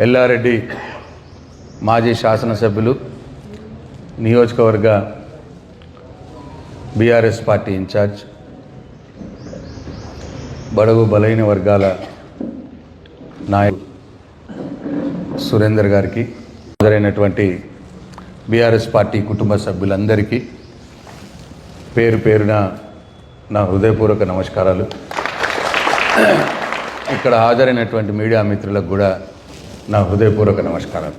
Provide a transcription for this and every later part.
ఎల్లారెడ్డి మాజీ శాసనసభ్యులు నియోజకవర్గ బీఆర్ఎస్ పార్టీ ఇన్ఛార్జ్ బడుగు బలైన వర్గాల నాయకుడు సురేందర్ గారికి హాజరైనటువంటి బీఆర్ఎస్ పార్టీ కుటుంబ సభ్యులందరికీ పేరు పేరున నా హృదయపూర్వక నమస్కారాలు. ఇక్కడ హాజరైనటువంటి మీడియా మిత్రులకు కూడా నా హృదయపూర్వక నమస్కారం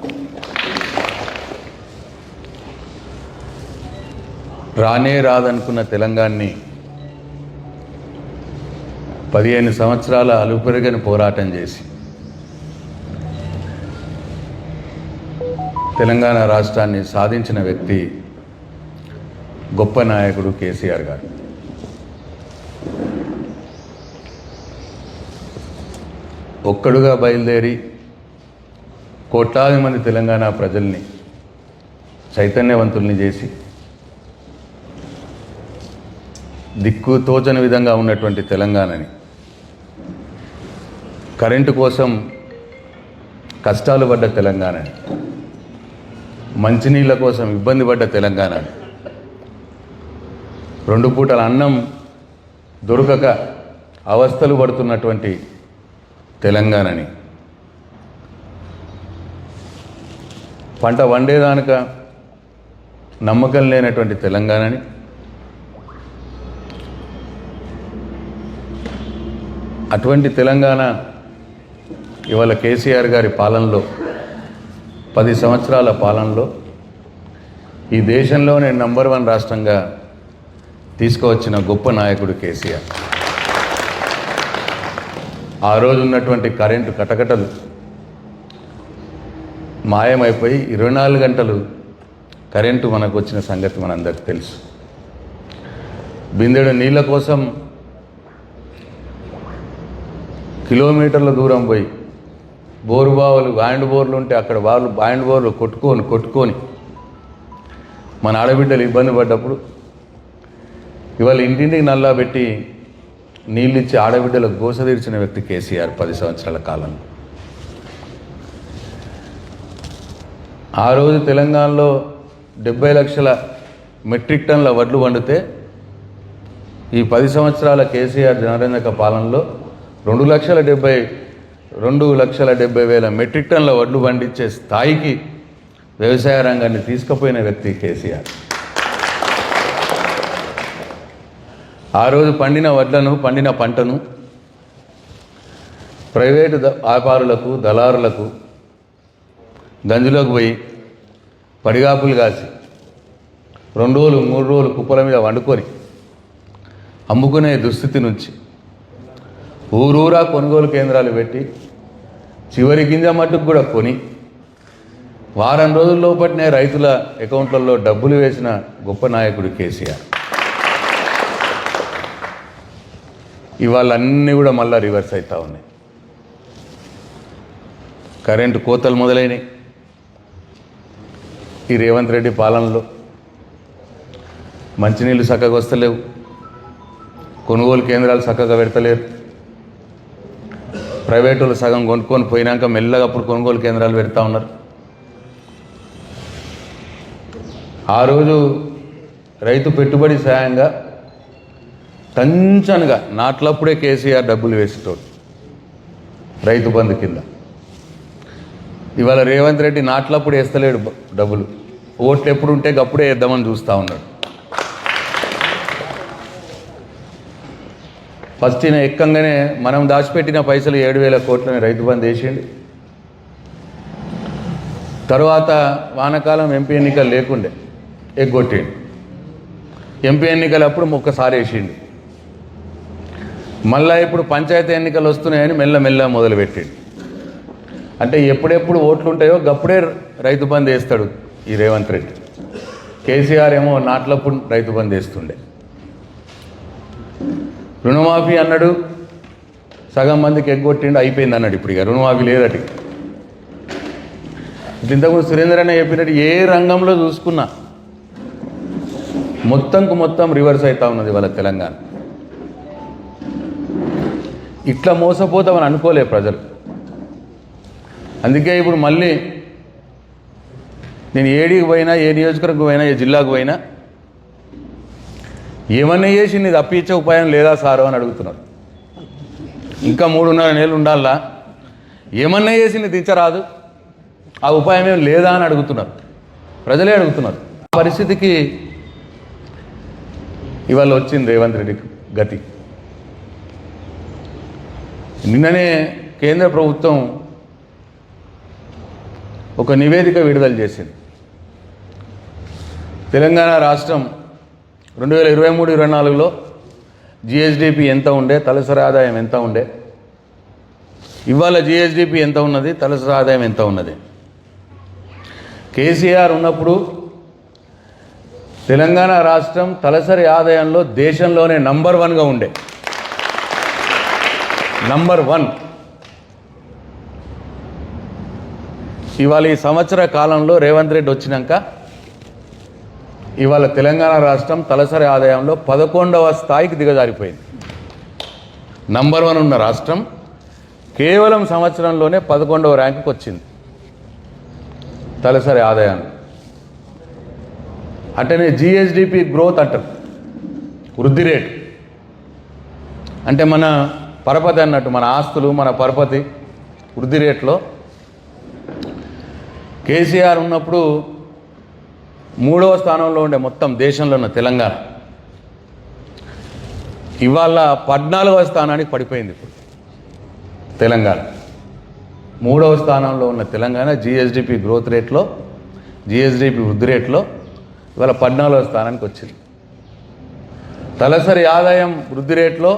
రానే రాదనుకున్న తెలంగాణని పదిహేను సంవత్సరాల అలుపెరగని పోరాటం చేసి తెలంగాణ రాష్ట్రాన్ని సాధించిన వ్యక్తి గొప్ప నాయకుడు కేసీఆర్ గారు. ఒక్కడుగా బయలుదేరి కోట్లాది మంది తెలంగాణ ప్రజల్ని చైతన్యవంతుల్ని చేసి దిక్కు తోచని విధంగా ఉన్నటువంటి తెలంగాణని కరెంటు కోసం కష్టాలు పడ్డ తెలంగాణని మంచినీళ్ళ కోసం ఇబ్బంది పడ్డ తెలంగాణని రెండు పూటల అన్నం దొరకక అవస్థలు పడుతున్నటువంటి తెలంగాణని పంట వండేదానిక నమ్మకం లేనటువంటి తెలంగాణని అటువంటి తెలంగాణ ఇవాళ కేసీఆర్ గారి పాలనలో పది సంవత్సరాల పాలనలో ఈ దేశంలోనే నంబర్ వన్ రాష్ట్రంగా తీసుకువచ్చిన గొప్ప నాయకుడు కేసీఆర్. ఆ రోజు ఉన్నటువంటి కరెంటు కటకటలు మాయమైపోయి ఇరవై నాలుగు గంటలు కరెంటు మనకు వచ్చిన సంగతి మనందరికి తెలుసు. బిందెడు నీళ్ళ కోసం కిలోమీటర్ల దూరం పోయి బోరు బావులు బాయిండ్ బోర్లు ఉంటే అక్కడ వాళ్ళు బాయిండ్ బోర్లు కొట్టుకొని కొట్టుకొని మన ఆడబిడ్డలు ఇబ్బంది పడ్డప్పుడు ఇవాళ ఇంటింటికి నల్లా పెట్టి నీళ్ళిచ్చి ఆడబిడ్డలకు గోస తీర్చిన వ్యక్తి కేసీఆర్ పది సంవత్సరాల కాలంలో. ఆ రోజు తెలంగాణలో డెబ్బై లక్షల మెట్రిక్ టన్ల వడ్లు వండితే ఈ పది సంవత్సరాల కేసీఆర్ జనరంజక పాలనలో రెండు లక్షల డెబ్బై రెండు లక్షల డెబ్బై వేల మెట్రిక్ టన్ల వడ్లు పండించే స్థాయికి వ్యవసాయ రంగాన్ని తీసుకుపోయిన వ్యక్తి కేసీఆర్. ఆ రోజు పండిన వడ్లను పండిన పంటను ప్రైవేటు వ్యాపారులకు దళారులకు గంజులోకి పోయి పడిగాపులు కాసి రెండు రోజులు మూడు రోజులు కుప్పల మీద వండుకొని అమ్ముకునే దుస్థితి నుంచి ఊరూరా కొనుగోలు కేంద్రాలు పెట్టి చివరి గింజ మట్టుకు కూడా కొని వారం రోజుల లోపటినే రైతుల అకౌంట్లలో డబ్బులు వేసిన గొప్ప నాయకుడు కేసీఆర్. ఇవాళ అన్నీ కూడా మళ్ళీ రివర్స్ అవుతూ ఉన్నాయి. కరెంటు కోతలు మొదలైనవి ఈ రేవంత్ రెడ్డి పాలనలో మంచినీళ్ళు చక్కగా వస్తలేవు. కొనుగోలు కేంద్రాలు చక్కగా పెడతలేరు. ప్రైవేటులు సగం కొనుక్కొని పోయినాక మెల్లగా అప్పుడు కొనుగోలు కేంద్రాలు పెడతా ఉన్నారు. ఆ రోజు రైతు పెట్టుబడి సాయంగా కంచనగా నాట్లప్పుడే కేసీఆర్ డబ్బులు వేసేటోడు. రైతు బంధు కింద. ఇవాళ రేవంత్ రెడ్డి నాట్లప్పుడు వేస్తలేడు డబ్బులు. ఓట్లు ఎప్పుడు ఉంటే అప్పుడే వేద్దామని చూస్తూ ఉన్నాడు. ఫస్ట్ ఈయన ఎక్కంగానే మనం దాచిపెట్టిన పైసలు ఏడు వేల కోట్లని రైతు బంద్ వేసిండు. తర్వాత వానకాలం ఎంపీ ఎన్నికలు లేకుండే ఎగ్గొట్టిండు. ఎంపీ ఎన్నికలు అప్పుడు ఒక్కసారి వేసిండు. మళ్ళా ఇప్పుడు పంచాయతీ ఎన్నికలు వస్తున్నాయని మెల్ల మెల్ల మొదలుపెట్టిండు. అంటే ఎప్పుడెప్పుడు ఓట్లు ఉంటాయో గప్పుడే రైతు బంద్ వేస్తాడు ఈ రేవంత్ రెడ్డి. కేసీఆర్ ఏమో నాట్లప్పుడు రైతు బంద్ వేస్తుండే. రుణమాఫీ అన్నాడు సగం మందికి ఎగ్గొట్టిండు అయిపోయింది అన్నాడు ఇప్పుడు ఇక. రుణమాఫీ లేదటి ఇంతకుముందు సురేందర్ అన్న చెప్పినట్టు ఏ రంగంలో చూసుకున్నా మొత్తంకు మొత్తం రివర్స్ అవుతా ఉన్నది వాళ్ళ తెలంగాణ. ఇట్లా మోసపోతామని అనుకోలే ప్రజలు. అందుకే ఇప్పుడు మళ్ళీ నేను ఏడికి పోయినా ఏ నియోజకవర్గం పోయినా ఏ జిల్లాకు పోయినా ఏమన్నా చేసి నీ తప్పించే ఉపాయం లేదా సారు అని అడుగుతున్నారు. ఇంకా మూడున్నర నెలలు ఉండాలా? ఏమన్నా చేసి నీ దించరాదు ఆ ఉపాయం ఏం లేదా అని అడుగుతున్నారు. ప్రజలే అడుగుతున్నారు. ఆ పరిస్థితికి ఇవాళ వచ్చింది రేవంత్ రెడ్డికి గతి. నిన్ననే కేంద్ర ప్రభుత్వం ఒక నివేదిక విడుదల చేసింది. తెలంగాణ రాష్ట్రం రెండు వేల ఇరవై మూడు ఇరవై నాలుగులో జిఎస్డిపి ఎంత ఉండే తలసరి ఆదాయం ఎంత ఉండే? ఇవాళ జిఎస్డిపి ఎంత ఉన్నది తలసరి ఆదాయం ఎంత ఉన్నది? కేసీఆర్ ఉన్నప్పుడు తెలంగాణ రాష్ట్రం తలసరి ఆదాయంలో దేశంలోనే నంబర్ వన్గా ఉండే. నంబర్ వన్ ఇవాళ ఈ సంవత్సర కాలంలో రేవంత్ రెడ్డి వచ్చినాక ఇవాళ తెలంగాణ రాష్ట్రం తలసరి ఆదాయంలో పదకొండవ స్థాయికి దిగజారిపోయింది. నంబర్ వన్ ఉన్న రాష్ట్రం కేవలం సంవత్సరంలోనే పదకొండవ ర్యాంకుకి వచ్చింది. తలసరి ఆదాయాన్ని అంటేనే జిఎస్డిపి గ్రోత్ అంటారు. వృద్ధి రేటు. అంటే మన పరపతి అన్నట్టు మన ఆస్తులు మన పరపతి వృద్ధి రేట్లో కేసీఆర్ ఉన్నప్పుడు మూడవ స్థానంలో ఉండే మొత్తం దేశంలో ఉన్న తెలంగాణ. ఇవాళ పద్నాలుగవ స్థానానికి పడిపోయింది ఇప్పుడు తెలంగాణ. మూడవ స్థానంలో ఉన్న తెలంగాణ జిఎస్డిపి గ్రోత్ రేట్లో జిఎస్డిపి వృద్ధి రేట్లో ఇవాళ పద్నాలుగవ స్థానానికి వచ్చింది. తలసరి ఆదాయం వృద్ధి రేట్లో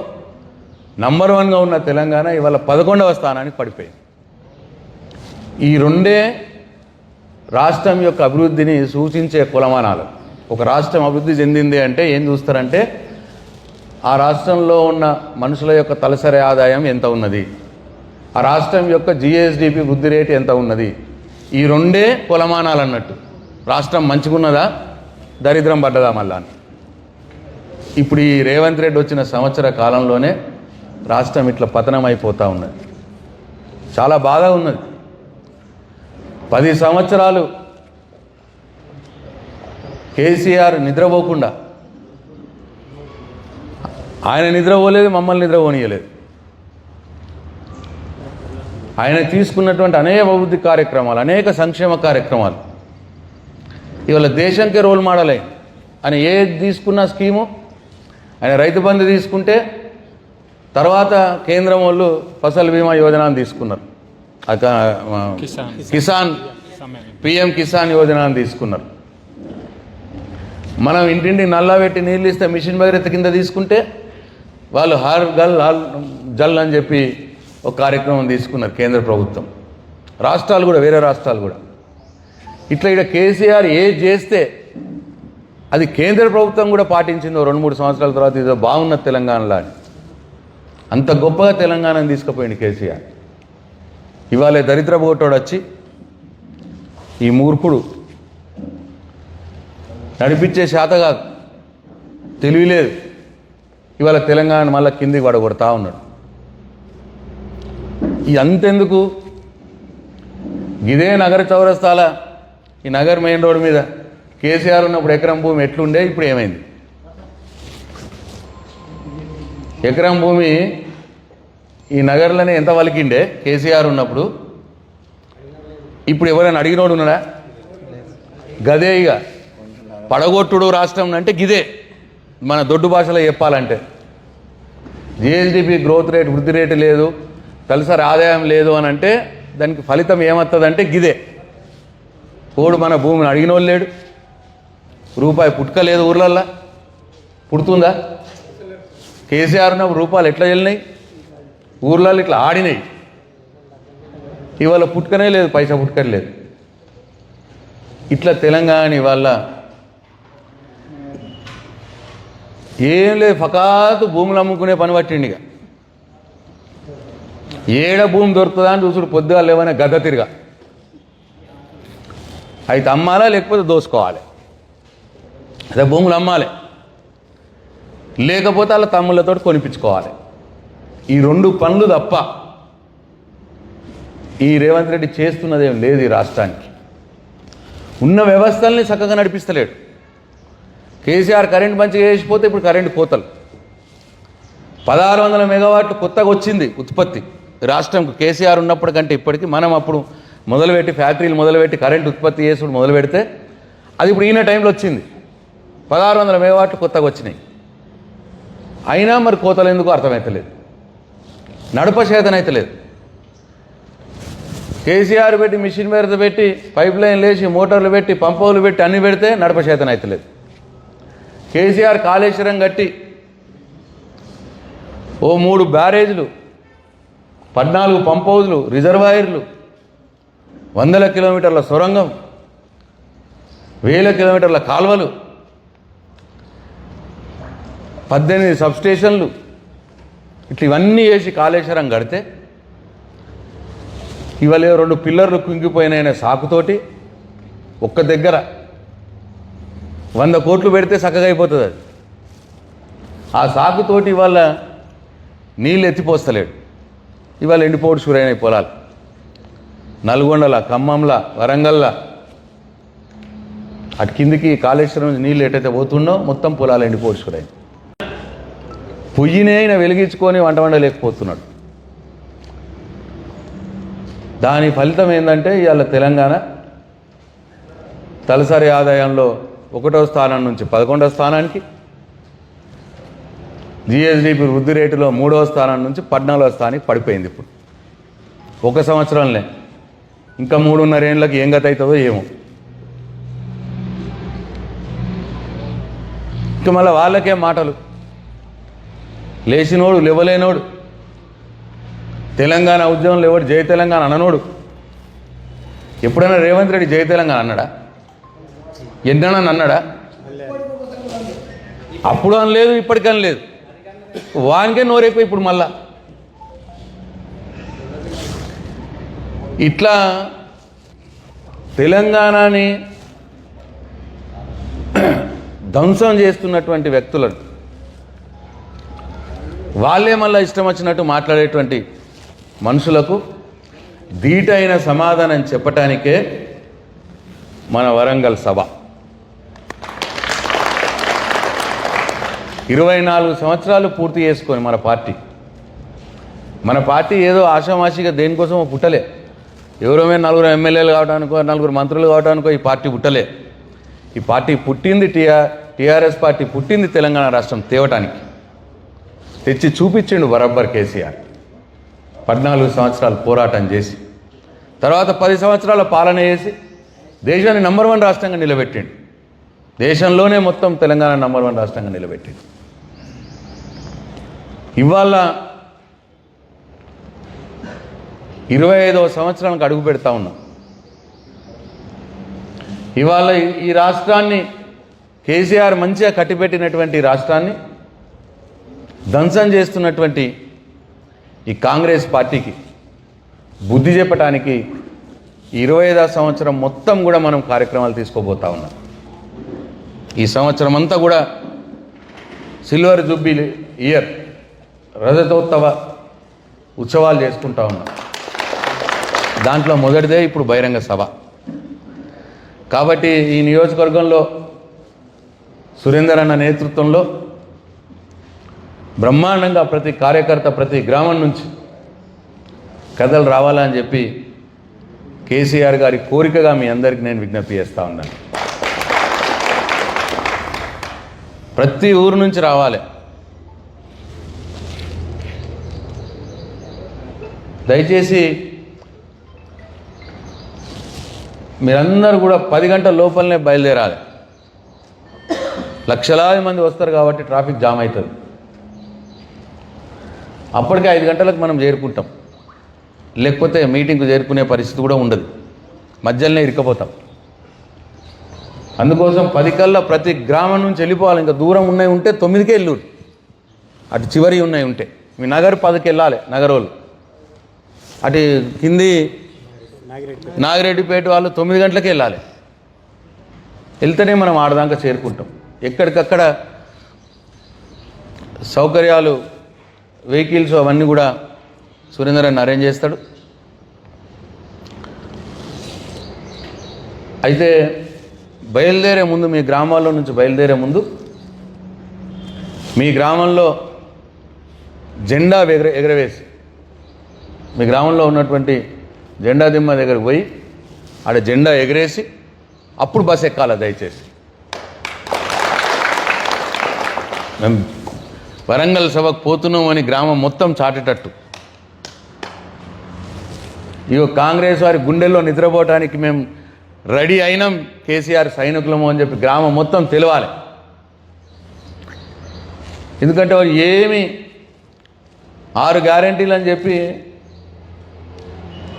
నంబర్ వన్గా ఉన్న తెలంగాణ ఇవాళ పదకొండవ స్థానానికి పడిపోయింది. ఈ రెండే రాష్ట్రం యొక్క అభివృద్ధిని సూచించే కులమానాలు. ఒక రాష్ట్రం అభివృద్ధి చెందింది అంటే ఏం చూస్తారంటే ఆ రాష్ట్రంలో ఉన్న మనుషుల యొక్క తలసరి ఆదాయం ఎంత ఉన్నది? ఆ రాష్ట్రం యొక్క జిఎస్డిపి వృద్ధి రేటు ఎంత ఉన్నది? ఈ రెండే కులమానాలు అన్నట్టు. రాష్ట్రం మంచిగున్నదా? దరిద్రం పడ్డదా మళ్ళా ఇప్పుడు ఈ రేవంత్ రెడ్డి వచ్చిన సంవత్సర కాలంలోనే రాష్ట్రం ఇట్లా పతనం అయిపోతూ ఉన్నది. చాలా బాగా ఉన్నది. పది సంవత్సరాలు కేసీఆర్ నిద్రపోకుండా. ఆయన నిద్రపోలేదు మమ్మల్ని నిద్రపోనీయలేదు. ఆయన తీసుకున్నటువంటి అనేక అభివృద్ధి కార్యక్రమాలు అనేక సంక్షేమ కార్యక్రమాలు. ఇవాళ దేశంకే రోల్ మోడల్. అయింది ఆయన ఏది తీసుకున్న స్కీము? ఆయన రైతు బంధు తీసుకుంటే తర్వాత కేంద్రం వాళ్ళు ఫసల్ బీమా యోజన తీసుకున్నారు. కిసాన్. పిఎం కిసాన్ యోజనను తీసుకున్నారు. మనం ఇంటింటికి నల్లా పెట్టి నీళ్ళు ఇస్తే మిషన్ భగీరథ కింద తీసుకుంటే వాళ్ళు హర్ గల్ హల్ జల్ అని చెప్పి ఒక కార్యక్రమం తీసుకున్నారు కేంద్ర ప్రభుత్వం. రాష్ట్రాలు కూడా వేరే రాష్ట్రాలు కూడా. ఇట్లా ఇక్కడ కేసీఆర్ ఏ చేస్తే అది కేంద్ర ప్రభుత్వం కూడా పాటించిందో రెండు మూడు సంవత్సరాల తర్వాత ఇదో బాగున్నది తెలంగాణలో అని. అంత గొప్పగా తెలంగాణను తీసుకుపోయింది కేసీఆర్. ఇవాళ దరిద్ర పోటోడు వచ్చి ఈ మూర్ఖుడు. నడిపించే శాతగా తెలియలేదు ఇవాళ తెలంగాణ మళ్ళీ కిందికి పడగొడతా ఉన్నాడు. ఈ అంతెందుకు? ఇదే నగర చౌరస్తాల ఈ నగర్ మెయిన్ రోడ్ మీద కేసీఆర్ ఉన్నప్పుడు ఎకరం భూమి ఎట్లుండే? ఇప్పుడు ఏమైంది? ఎకరం భూమి ఈ నగర్లోనే ఎంత వలికిండే? కేసీఆర్ ఉన్నప్పుడు? ఇప్పుడు ఎవరైనా అడిగినోడు ఉన్నాడా? గదే ఇక పడగొట్టుడు రాష్ట్రం అంటే గిదే. మన దొడ్డు భాషలో చెప్పాలంటే. జిఎల్డిపి గ్రోత్ రేట్ వృద్ధి రేటు లేదు. తలసరి ఆదాయం లేదు అని అంటే దానికి ఫలితం ఏమవుతుందంటే గిదే. కోడు మన భూమిని అడిగినోళ్ళు లేడు. రూపాయి పుట్టుకలేదు ఊర్లల్లా. పుడుతుందా? కేసీఆర్ ఉన్నప్పుడు రూపాయలు ఎట్లా వెళ్ళినాయి? ఊర్లలో ఇట్లా ఆడినాయి. ఇవాళ పుట్టుకనే లేదు పైసా పుట్టుకనే లేదు. ఇట్లా తెలంగాణ ఇవాళ ఏం లేదు ఫకాతు భూములు అమ్ముకునే పని పట్టిండి ఇక. ఏడ భూమి దొరుకుతుందా అని చూసుడు పొద్దుగా లేవనే గద్ద తిరిగా. అయితే అమ్మాలా లేకపోతే దోసుకోవాలి. అదే భూములు అమ్మాలి. లేకపోతే వాళ్ళ తమ్ముళ్ళతో కొనిపించుకోవాలి. ఈ రెండు పనులు తప్ప ఈ రేవంత్ రెడ్డి చేస్తున్నదేం లేదు ఈ రాష్ట్రానికి. ఉన్న వ్యవస్థల్ని చక్కగా నడిపిస్తలేడు. కేసీఆర్ కరెంట్ మంచిగా వేసిపోతే ఇప్పుడు కరెంటు కోతలు పదహారు వందల మెగావాట్లు కొత్తగా వచ్చింది ఉత్పత్తి. రాష్ట్రంకు కేసీఆర్ ఉన్నప్పటికంటే ఇప్పటికీ మనం అప్పుడు మొదలుపెట్టి ఫ్యాక్టరీలు మొదలుపెట్టి కరెంట్ ఉత్పత్తి చేసుడు మొదలు పెడితే అది ఇప్పుడు ఈయన టైంలో వచ్చింది. పదహారు వందల మెగావాట్లు కొత్తగా వచ్చినాయి. అయినా మరి కోతలు ఎందుకు అర్థమవుతలేదు నడప చేతనైతలేదు కేసీఆర్ పెట్టి మిషన్ మీద పెట్టి పైప్ లైన్ లేచి మోటార్లు పెట్టి పంపులు పెట్టి అన్ని పెడితే నడప చేతనైతలేదు కేసీఆర్ కాళేశ్వరం కట్టి ఓ మూడు బ్యారేజ్లు పద్నాలుగు పంప్ హౌజ్లు రిజర్వాయర్లు వందల కిలోమీటర్ల సొరంగం వేల కిలోమీటర్ల కాల్వలు పద్దెనిమిది సబ్స్టేషన్లు ఇట్లా ఇవన్నీ వేసి కాళేశ్వరం కడితే ఇవాళ రెండు పిల్లర్లు కుంగిపోయినాయనే సాకుతోటి ఒక్క దగ్గర వంద కోట్లు పెడితే చక్కగా అయిపోతుంది అది. ఆ సాకుతోటి ఇవాళ నీళ్ళు ఎత్తిపోస్తలేడు. ఇవాళ ఎండిపోటు షురైన పొలాలు. నల్గొండల ఖమ్మంల వరంగల్లా అటు కిందికి కాళేశ్వరం నుంచి నీళ్ళు ఎటైతే పోతుండో మొత్తం పొలాలు ఎండిపోడు షురైన పొయ్యినే ఆయన వెలిగించుకొని వంట వండలేకపోతున్నాడు. దాని ఫలితం ఏంటంటే ఇవాళ తెలంగాణ తలసరి ఆదాయంలో ఒకటో స్థానం నుంచి పదకొండో స్థానానికి జిఎస్డిపి వృద్ధి రేటులో మూడవ స్థానం నుంచి పద్నాలుగో స్థానానికి పడిపోయింది ఇప్పుడు. ఒక సంవత్సరంలే. ఇంకా మూడున్నర ఏళ్ళకి ఏం గత అవుతుందో ఏమో. ఇంకా మళ్ళీ వాళ్ళకే మాటలు? లేచినోడు లేవలేనోడు. తెలంగాణ ఉద్యమం లేవాడు జై తెలంగాణ అననోడు? ఎప్పుడైనా రేవంత్ రెడ్డి జయ తెలంగాణ అన్నాడా? ఎన్నడన్నా అన్నాడా? అప్పుడు అనలేదు ఇప్పటికని లేదు. వానికే నోరెక్కువ ఇప్పుడు మళ్ళా. ఇట్లా తెలంగాణని ధ్వంసం చేస్తున్నటువంటి వ్యక్తులను వాళ్ళే మళ్ళీ ఇష్టం వచ్చినట్టు మాట్లాడేటువంటి మనుషులకు ధీటైన సమాధానం చెప్పటానికే మన వరంగల్ సభ. ఇరవై నాలుగు సంవత్సరాలు పూర్తి చేసుకొని మన పార్టీ. మన పార్టీ ఏదో ఆషామాషిగా దేనికోసమో పుట్టలే. ఎవరో నలుగురు ఎమ్మెల్యేలు కావడానికో నలుగురు మంత్రులు కావడానికో ఈ పార్టీ పుట్టలే. ఈ పార్టీ పుట్టింది టీఆర్ టీఆర్ఎస్ పార్టీ పుట్టింది తెలంగాణ రాష్ట్రం తేవటానికి. తెచ్చి చూపించిండు బరబ్బర్ కేసీఆర్. పద్నాలుగు సంవత్సరాలు పోరాటం చేసి తర్వాత పది సంవత్సరాల పాలన చేసి దేశాన్ని నంబర్ వన్ రాష్ట్రంగా నిలబెట్టిండు. దేశంలోనే మొత్తం తెలంగాణ నంబర్ వన్ రాష్ట్రంగా నిలబెట్టిండు. ఇవాళ ఇరవై ఐదవ సంవత్సరానికి అడుగు పెడతా ఉన్నాం. ఇవాళ ఈ రాష్ట్రాన్ని కేసీఆర్ మంచిగా కట్టిపెట్టినటువంటి రాష్ట్రాన్ని ధ్వంసం చేస్తున్నటువంటి ఈ కాంగ్రెస్ పార్టీకి బుద్ధి చెప్పడానికి ఇరవై ఐదవ సంవత్సరం మొత్తం కూడా మనం కార్యక్రమాలు తీసుకోబోతా ఉన్నాం. ఈ సంవత్సరం అంతా కూడా సిల్వర్ జూబ్లీ ఇయర్ రజతోత్సవ ఉత్సవాలు చేసుకుంటా ఉన్నాం. దాంట్లో మొదటిదే ఇప్పుడు బహిరంగ సభ. కాబట్టి ఈ నియోజకవర్గంలో సురేందర్ అన్న నేతృత్వంలో బ్రహ్మాండంగా ప్రతి కార్యకర్త ప్రతి గ్రామం నుంచి కథలు రావాలని చెప్పి కేసీఆర్ గారి కోరికగా మీ అందరికీ నేను విజ్ఞప్తి చేస్తా ఉన్నాను. ప్రతి ఊరు నుంచి రావాలి. దయచేసి మీరందరూ కూడా పది గంటల లోపలనే బయలుదేరాలి. లక్షలాది మంది వస్తారు కాబట్టి ట్రాఫిక్ జామ్ అవుతుంది. అప్పటికే ఐదు గంటలకు మనం చేరుకుంటాం. లేకపోతే మీటింగ్కు చేరుకునే పరిస్థితి కూడా ఉండదు. మధ్యలోనే ఇరుకపోతాం అందుకోసం పది కల్లా ప్రతి గ్రామం నుంచి వెళ్ళిపోవాలి. ఇంకా దూరం ఉన్నాయి ఉంటే తొమ్మిదికే వెళ్ళూరు. అటు చివరి ఉన్నాయి ఉంటే. మీ నగరు పదికి వెళ్ళాలి నగరోళ్ళు. అటు కింది నాగిరెడ్డిపేట వాళ్ళు తొమ్మిది గంటలకు వెళ్ళాలి. వెళ్తేనే మనం ఆడదాకా చేరుకుంటాం. ఎక్కడికక్కడ సౌకర్యాలు వెహికల్స్ అవన్నీ కూడా సురేందర్ అన్న అరేంజ్ చేస్తాడు. అయితే బయలుదేరే ముందు మీ గ్రామాల్లో నుంచి బయలుదేరే ముందు మీ గ్రామంలో జెండా ఎగర ఎగరవేసి మీ గ్రామంలో ఉన్నటువంటి జెండా దిమ్మ దగ్గరకు పోయి ఆడ జెండా ఎగరేసి అప్పుడు బస్ ఎక్కాలి దయచేసి? మేము వరంగల్ సభకు పోతున్నాం అని గ్రామం మొత్తం చాటేటట్టు. ఇగో కాంగ్రెస్ వారి గుండెల్లో నిద్రపోవటానికి మేము రెడీ అయినాం కేసీఆర్ సైనికులము అని చెప్పి గ్రామం మొత్తం తెలవాలి. ఎందుకంటే వారు ఏమి ఆరు గ్యారంటీలు అని చెప్పి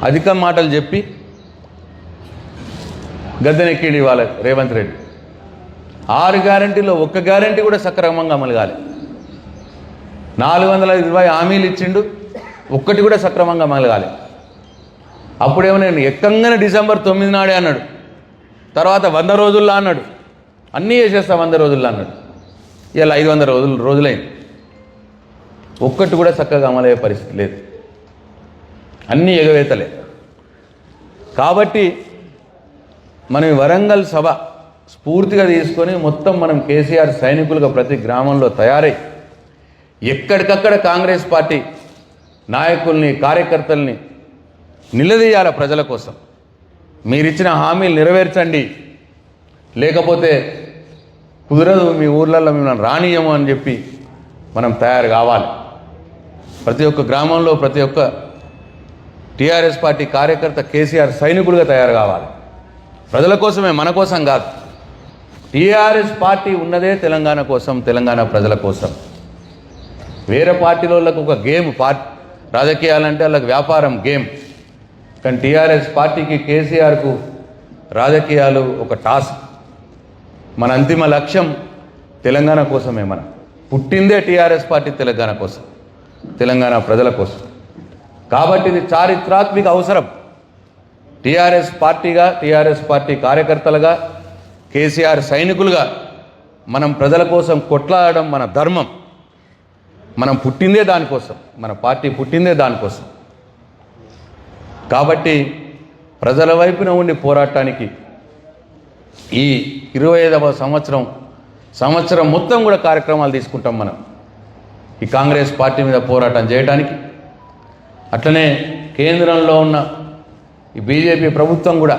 అధిక మాటలు చెప్పి గద్దెనెక్కిండి ఇవాళ రేవంత్ రెడ్డి. ఆరు గ్యారంటీలో ఒక్క గ్యారంటీ కూడా సక్రమంగా అమలు కాలేదు నాలుగు వందల ఇరవై హామీలు ఇచ్చిండు. ఒక్కటి కూడా సక్రమంగా మలగాలి. కాలే అప్పుడేమో నేను ఎక్కంగానే డిసెంబర్ తొమ్మిది నాడే అన్నాడు. తర్వాత వంద రోజుల్లో అన్నాడు. అన్నీ చేసేస్తా వంద రోజుల్లో అన్నాడు. ఇలా ఐదు వందల రోజులు రోజులైంది. ఒక్కటి కూడా చక్కగా అమలయ్యే పరిస్థితి లేదు. అన్నీ ఎగవేతలే. కాబట్టి మనం వరంగల్ సభ స్ఫూర్తిగా తీసుకొని మొత్తం మనం కేసీఆర్ సైనికులుగా ప్రతి గ్రామంలో తయారై ఎక్కడికక్కడ కాంగ్రెస్ పార్టీ నాయకుల్ని కార్యకర్తల్ని నిలదీయాల ప్రజల కోసం. మీరిచ్చిన హామీలు నెరవేర్చండి. లేకపోతే కుదరదు మీ ఊర్లలో మిమ్మల్ని రానియము అని చెప్పి మనం తయారు కావాలి. ప్రతి ఒక్క గ్రామంలో ప్రతి ఒక్క టీఆర్ఎస్ పార్టీ కార్యకర్త కేసీఆర్ సైనికుడిగా తయారు కావాలి. ప్రజల కోసమే మన కోసం కాదు. టీఆర్ఎస్ పార్టీ ఉన్నదే తెలంగాణ కోసం తెలంగాణ ప్రజల కోసం. వేరే పార్టీల వాళ్ళకు ఒక గేమ్ పార్టీ రాజకీయాలంటే వాళ్ళకి వ్యాపారం గేమ్. కానీ టీఆర్ఎస్ పార్టీకి కేసీఆర్కు రాజకీయాలు ఒక టాస్క్. మన అంతిమ లక్ష్యం తెలంగాణ కోసమే మనం. పుట్టిందే టీఆర్ఎస్ పార్టీ తెలంగాణ కోసం తెలంగాణ ప్రజల కోసం. కాబట్టి ఇది చారిత్రాత్మక అవసరం. టీఆర్ఎస్ పార్టీగా టీఆర్ఎస్ పార్టీ కార్యకర్తలుగా కేసీఆర్ సైనికులుగా మనం ప్రజల కోసం కొట్లాడడం మన ధర్మం. మనం పుట్టిందే దానికోసం మన పార్టీ పుట్టిందే దానికోసం. కాబట్టి ప్రజల వైపున ఉండి పోరాటానికి ఈ ఇరవై ఐదవ సంవత్సరం సంవత్సరం మొత్తం కూడా కార్యక్రమాలు తీసుకుంటాం మనం. ఈ కాంగ్రెస్ పార్టీ మీద పోరాటం చేయడానికి అట్లనే కేంద్రంలో ఉన్న ఈ బీజేపీ ప్రభుత్వం కూడా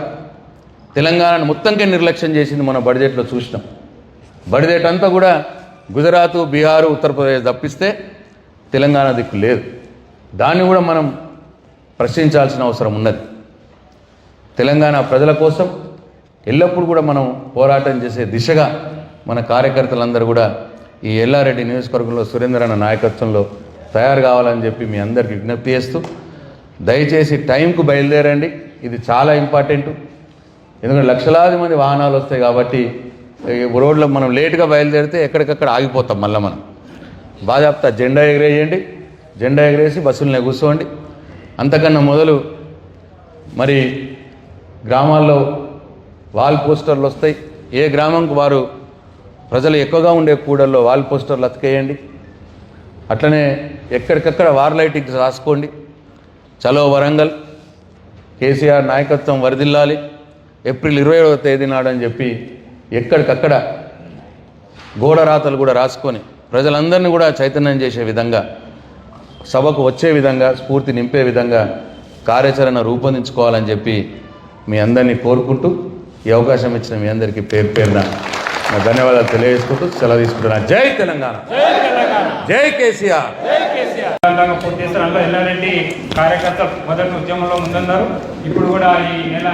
తెలంగాణను మొత్తంకే నిర్లక్ష్యం చేసింది మన బడ్జెట్లో చూసినాం. బడ్జెట్ అంతా కూడా గుజరాత్ బీహారు ఉత్తరప్రదేశ్ తప్పిస్తే తెలంగాణ దిక్కు లేదు. దాన్ని కూడా మనం ప్రశ్నించాల్సిన అవసరం ఉన్నది. తెలంగాణ ప్రజల కోసం ఎల్లప్పుడూ కూడా మనం పోరాటం చేసే దిశగా మన కార్యకర్తలందరూ కూడా ఈ ఎల్లారెడ్డి నియోజకవర్గంలో సురేందర్ అన్న నాయకత్వంలో తయారు కావాలని చెప్పి మీ అందరికీ విజ్ఞప్తి చేస్తూ దయచేసి టైంకు బయలుదేరండి. ఇది చాలా ఇంపార్టెంట్. ఎందుకంటే లక్షలాది మంది వాహనాలు వస్తాయి కాబట్టి రోడ్లో మనం లేటుగా బయలుదేరితే ఎక్కడికక్కడ ఆగిపోతాం మళ్ళీ మనం. బాజాప్తా జెండా ఎగరేయండి జెండా ఎగరేసి బస్సులనే కూర్చోండి. అంతకన్నా మొదలు మరి గ్రామాల్లో వాల్ పోస్టర్లు వస్తాయి. ఏ గ్రామంకు వారు ప్రజలు ఎక్కువగా ఉండే కూడల్లో వాల్ పోస్టర్లు అతికేయండి. అట్లనే ఎక్కడికక్కడ వార్ లైటింగ్స్ రాసుకోండి. చలో వరంగల్ కేసీఆర్ నాయకత్వం వరదిల్లాలి. ఏప్రిల్ ఇరవై ఏడవ తేదీ నాడని చెప్పి ఎక్కడికక్కడ గోడరాతలు కూడా రాసుకొని ప్రజలందరినీ కూడా చైతన్యం చేసే విధంగా సభకు వచ్చే విధంగా స్ఫూర్తి నింపే విధంగా కార్యాచరణ రూపొందించుకోవాలని చెప్పి మీ అందరినీ కోరుకుంటూ ఈ అవకాశం ఇచ్చిన మీ అందరికీ పేరు పేరున నా ధన్యవాదాలు తెలియజేసుకుంటూ సెలవు తీసుకుంటున్నాను జై తెలంగాణ. జై కేసీఆర్. పూర్తి చేస్తారు అందులో ఎల్లారెడ్డి కార్యకర్త మొదటి ఉద్యమంలో ముందున్నారు. ఇప్పుడు కూడా ఈ నెల